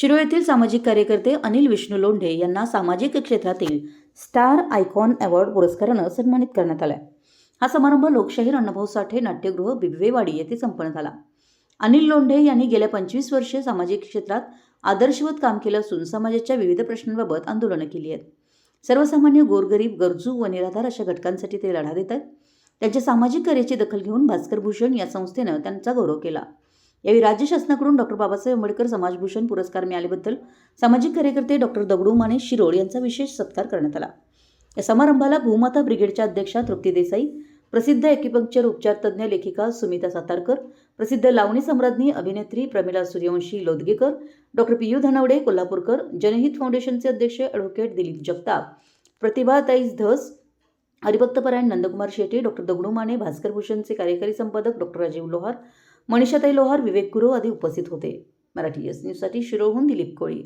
शिरो येथील सामाजिक कार्यकर्ते अनिल विष्णू लोंढे यांना सामाजिक क्षेत्रातील स्टार आयकॉन अवॉर्ड पुरस्कारानं सन्मानित करण्यात आला हा समारंभ लोकशाहीर अण्णाभाऊ साठे नाट्यगृह बिबवेवाडी येथे संपन्न झाला. अनिल लोंढे यांनी गेल्या पंचवीस वर्षे सामाजिक क्षेत्रात आदर्शवत काम केलं असून समाजाच्या विविध प्रश्नांबाबत आंदोलनं केली आहेत. सर्वसामान्य गोरगरीब गरजू व निराधार अशा घटकांसाठी ते लढा देत आहेत. त्यांच्या सामाजिक कार्याची दखल घेऊन भास्कर भूषण या संस्थेनं त्यांचा गौरव केला. यावेळी राज्य शासनाकडून डॉक्टर बाबासाहेब आंबेडकर समाजभूषण पुरस्कार मिळाल्याबद्दल सामाजिक कार्यकर्ते डॉक्टर दगडू माने शिरोळ यांचा विशेष सत्कार करण्यात आला. या समारंभाला भूमाता ब्रिगेडच्या अध्यक्षा तृप्ती देसाई प्रसिद्ध ॲक्युपंक्चर उपचार तज्ज्ञ लेखिका सुमिता सातारकर प्रसिद्ध लावणी सम्राज्ञी अभिनेत्री प्रमिला सूर्यवंशी लोदगेकर डॉक्टर पियू धनावडे कोल्हापूरकर जनहित फाउंडेशनचे अध्यक्ष ॲडव्होकेट दिलीप जगताप प्रतिभाताईस धस हरिभक्तपरायण नंदकुमार शेट्टी डॉक्टर दगडू माने भास्कर भूषणचे कार्यकारी संपादक डॉक्टर राजीव लोहार मनीषाताई लोहार विवेक गुरु आदी उपस्थित होते. मराठी एस न्यूजसाठी शिरोहून दिलीप कोळी.